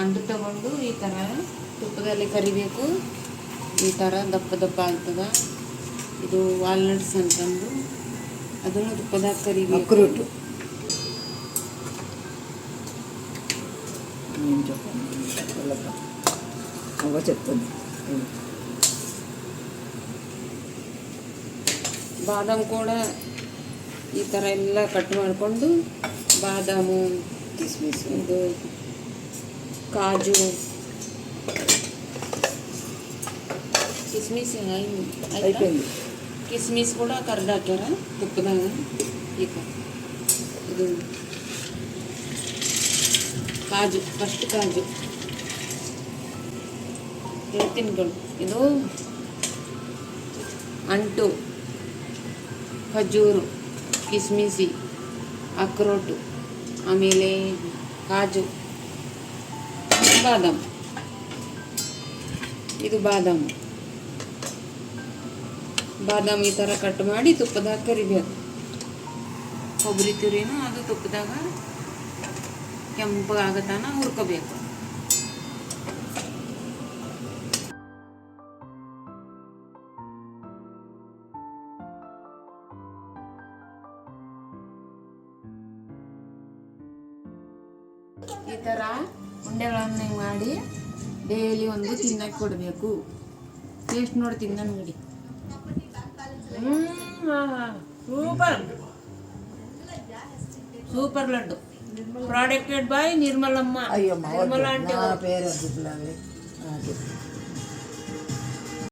ಅಂಡು ತಗೊಂಡು ಈ ಥರ ತುಪ್ಪದಲ್ಲಿ ಕರಿಬೇಕು. ಈ ಥರ ದಪ್ಪ ದಪ್ಪ ಆಗ್ತದೆ. ಇದು ವಾಲ್ನಟ್ಸ್ ಅಂತಂದು. ಅದನ್ನು ತುಪ್ಪದಾಗ ಕರಿಬೇಕು. ರೊಟ್ಟು ಬಾದಾಮ್ ಕೂಡ ಈ ಥರ ಎಲ್ಲ ಕಟ್ ಮಾಡಿಕೊಂಡು ಬಾದಾಮು ಕಿಸ್ಮಿಸ್. ಇದು ಕಾಜು ಕಿಸ್ಮಿಸ್ ಆಯ್- ಆಯ್ತಾ? అయిపోయింది ಕಿಸ್ಮಿಸ್ ಕೂಡ ಕರ್ದು ಹಾಕ್ಯಾರ ತುಪ್ಪದಾಗ ಈಗ ಇದು ಕಾಜು ಫಸ್ಟ್ ಕಾಜು ಹೇಳ್ತೀನಿ ಗಳು ಇದು ಅಂಟು ಖಜೂರು ಕಿಸ್ಮಿಸಿ ಅಕ್ರೋಟು ಆಮೇಲೆ ಕಾಜು ಬಾದಾಮ್. ಇದು ಬಾದಾಮ್. ಬಾದಾಮ್ ಈ ಥರ ಕಟ್ ಮಾಡಿ ತುಪ್ಪದಾಗ ಕರಿಬೇಕು. ಕೊಬ್ಬರಿ ತುರಿನೂ ಅದು ತುಪ್ಪದಾಗ ಕೆಂಪಗಾಗತನ ಹುರ್ಕೋಬೇಕು. ಈ ಥರ ಉಂಡೆಗಳನ್ನ ಹಿಂಗ್ ಮಾಡಿ ಡೈಲಿ ಒಂದು ತಿನ್ನಕ್ಕೆ ಕೊಡಬೇಕು ಟೇಸ್ಟ್ ನೋಡಿ ತಿನ್ನ ನೋಡಿ super super laddu produced by Nirmalamma అయ్యో మా నిర్మల అంటే నా పేరు వద్దు పిల్లలు. నాకు